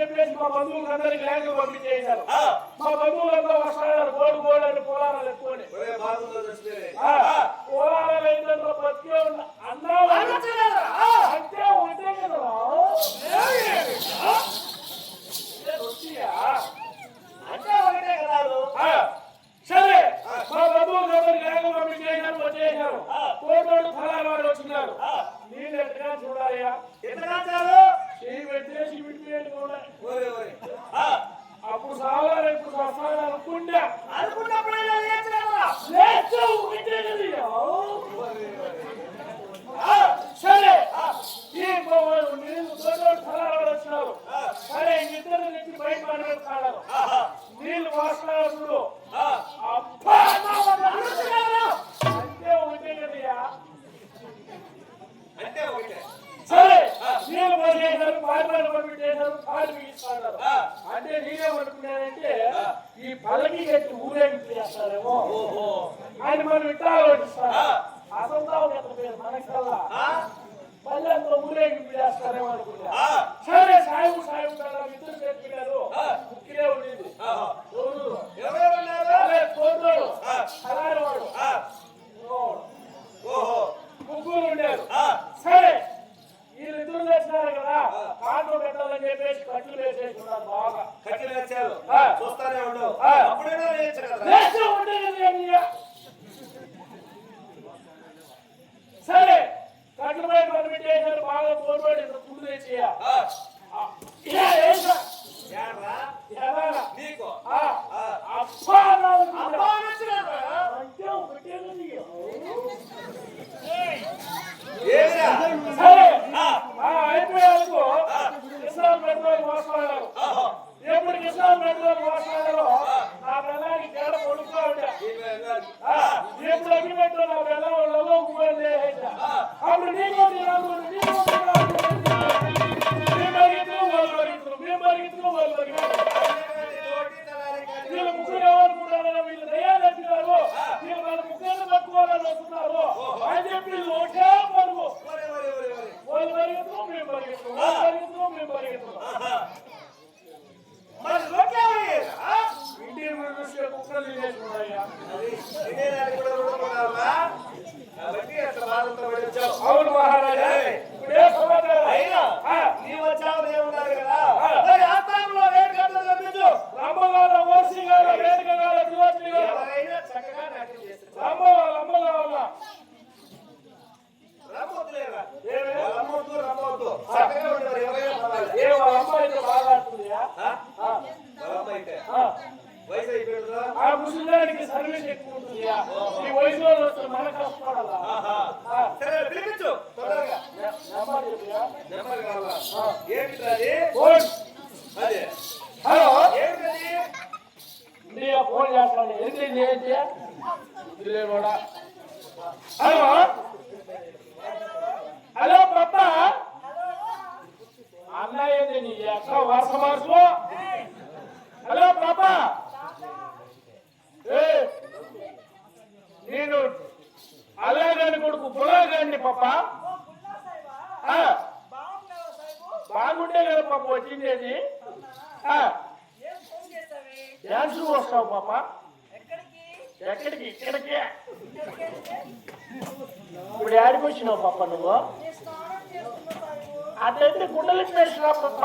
చెప్పేసి మా బంధువులందరికీ ల్యాండ్ పంపించేసారు మా బంధువులంతా వస్తున్నారు బోర్డు బోర్డు అని పొలాలు ఎక్కువనే వచ్చినారు కోటోడు పొలాల వాడు వచ్చినారు నీళ్ళు ఎట్టగా చూడాలయ్యా. ఎట్టగా చాలు చేయి పెట్టే సిమెంట్ వేయండి అప్పుడు సావాలి ఇప్పుడు వస్తాను అనుకుంటా. అనుకున్నప్పుడు సరే. ఈ నీళ్ళు కోటోడు పొలాల వాడు వచ్చినారు సరే ఇద్దరు నుంచి బయట నీళ్ళు వాస్తున్నారు Yeah. వచ్చిండేది? డ్యాన్స్ వస్తావు పాప. ఎక్కడికి? ఇక్కడికి. ఇప్పుడు యాడికి వచ్చినావు పాప నువ్వు? అట్లయితే గుండెలకి వేసినా పాప?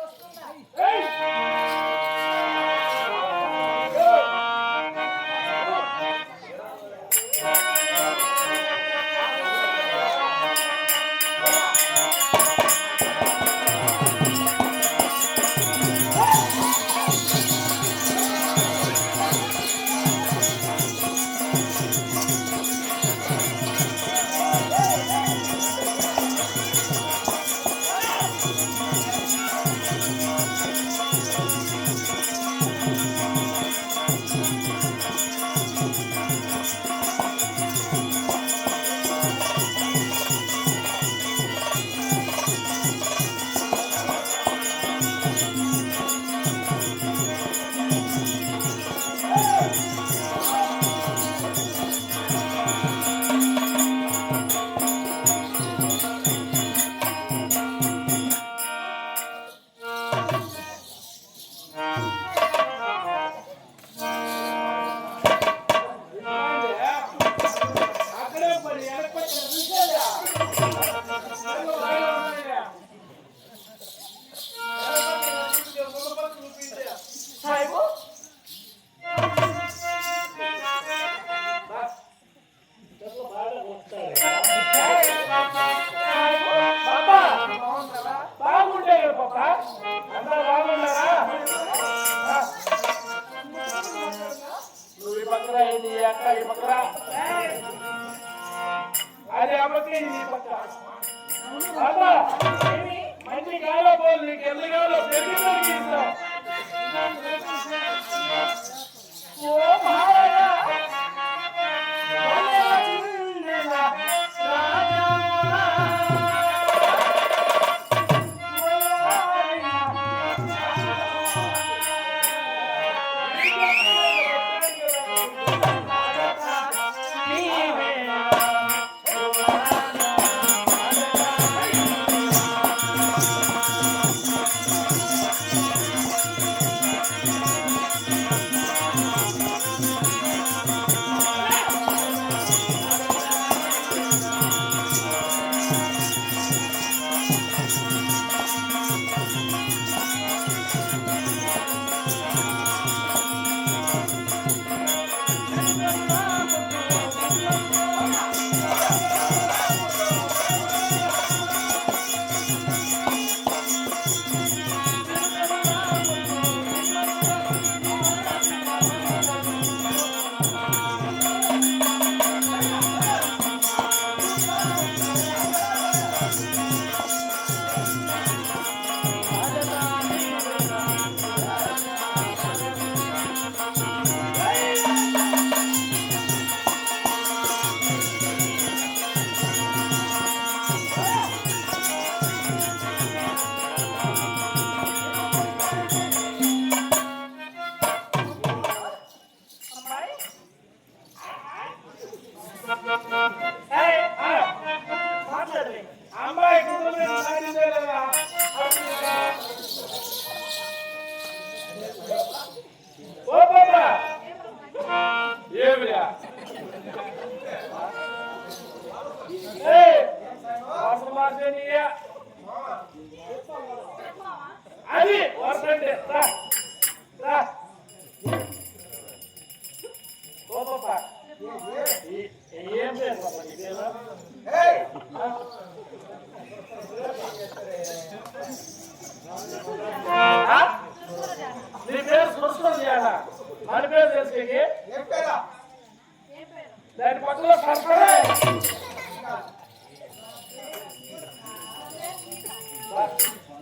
दैट बॉटल ऑफ़ शर्करा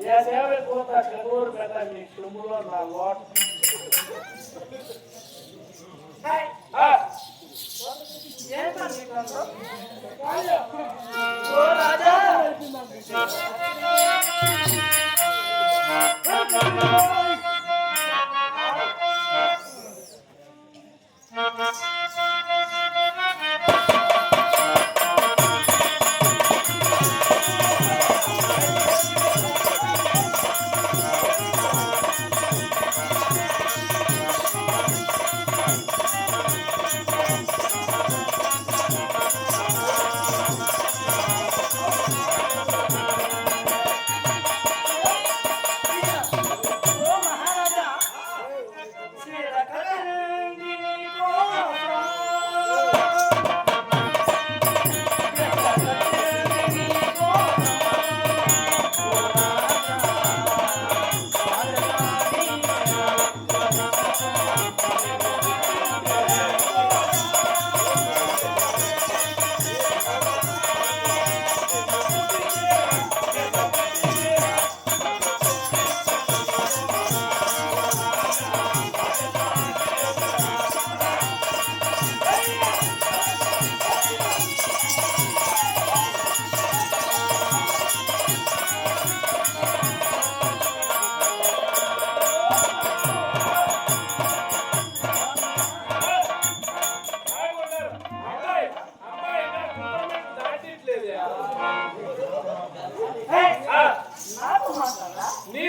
Yes, I will go to Kabur, but I will Shumula, my lord. Hey! Ah! Yes, I'm going to go. Raja! Raja!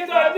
não é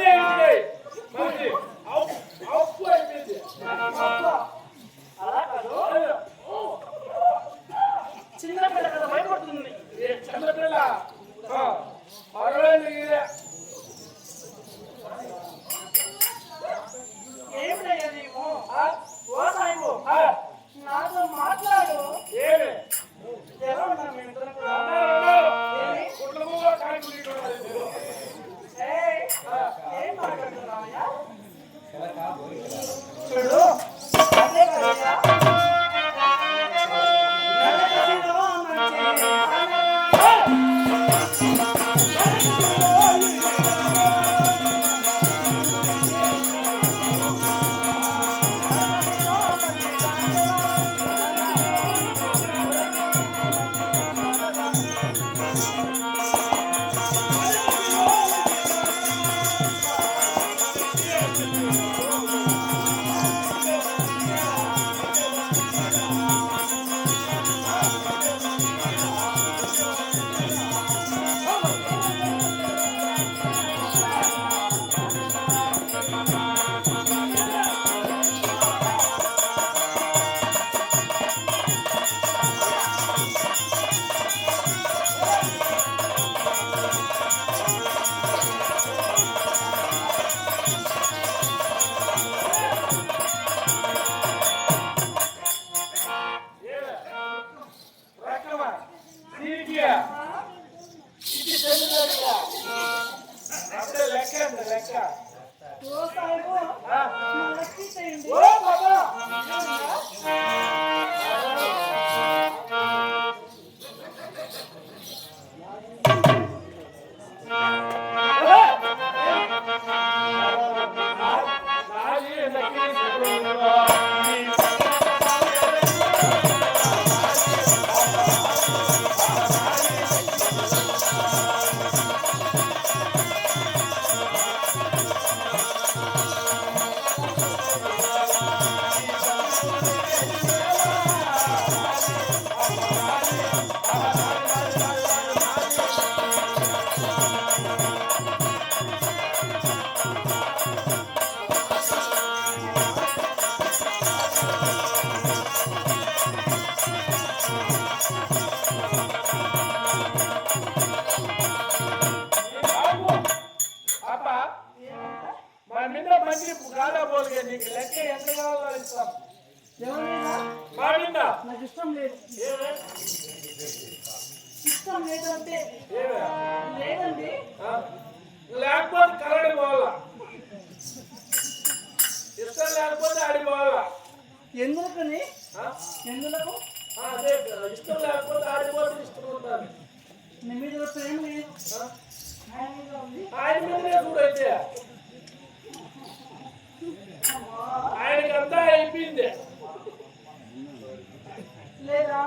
లెక్క అండి లెక్క ఓ సాయిబు ఆ? మనకి చేయండి ఓ బాబా అప్ప లెక్క ఎంత కావాలో ఇస్తాం. నాకు ఇష్టం లేదు? ఇష్టం లేదంటే? లేదండి? లేకపోతే కరడి పోవాలా? ఇష్టం లేకపోతే ఆడి పోవాలా? ఎందుకని? అదే ఇష్టం లేకపోతే ఆడిపోతే ఇష్టం ఉండాలి. నీ మీద ప్రేమ లేదు? ఆయన మీద చూడైతే ఆయనకంతా అయిపోయింది. లేదా?